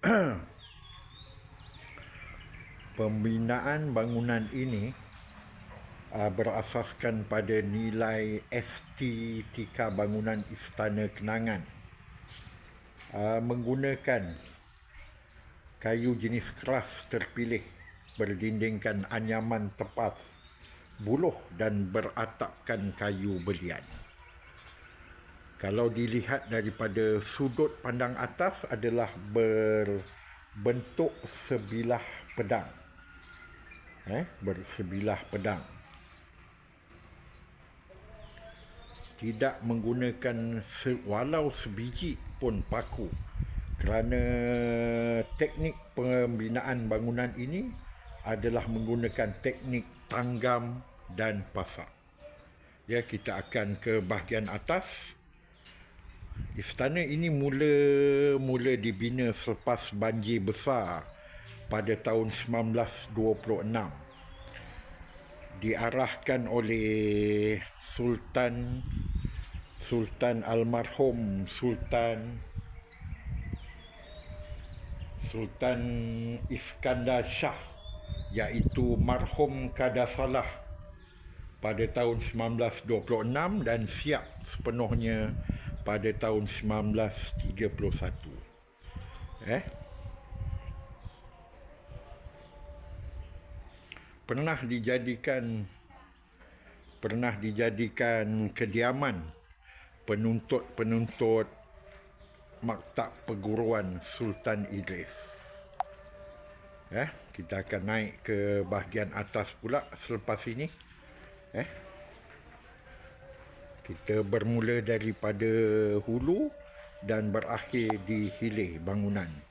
Pembinaan bangunan ini uh, berasaskan pada nilai estetika bangunan Istana Kenangan uh, menggunakan kayu jenis keras terpilih berdindingkan anyaman tepas buluh dan beratapkan kayu belian. Kalau dilihat daripada sudut pandang atas adalah berbentuk sebilah pedang. Eh, bersebilah pedang. Tidak menggunakan se- walau sebiji pun paku kerana teknik pembinaan bangunan ini adalah menggunakan teknik tanggam dan pasak. Ya, kita akan ke bahagian atas. Istana ini mula-mula dibina selepas banjir besar pada tahun 1926. Diarahkan oleh Sultan Sultan almarhum Sultan Sultan Iskandar Shah iaitu marhum Kadasalah pada tahun 1926 dan siap sepenuhnya pada tahun 1931. Eh? Pernah dijadikan pernah dijadikan kediaman penuntut-penuntut maktab perguruan Sultan Idris. Eh, kita akan naik ke bahagian atas pula selepas ini. Eh. Kita bermula daripada hulu dan berakhir di hilir bangunan.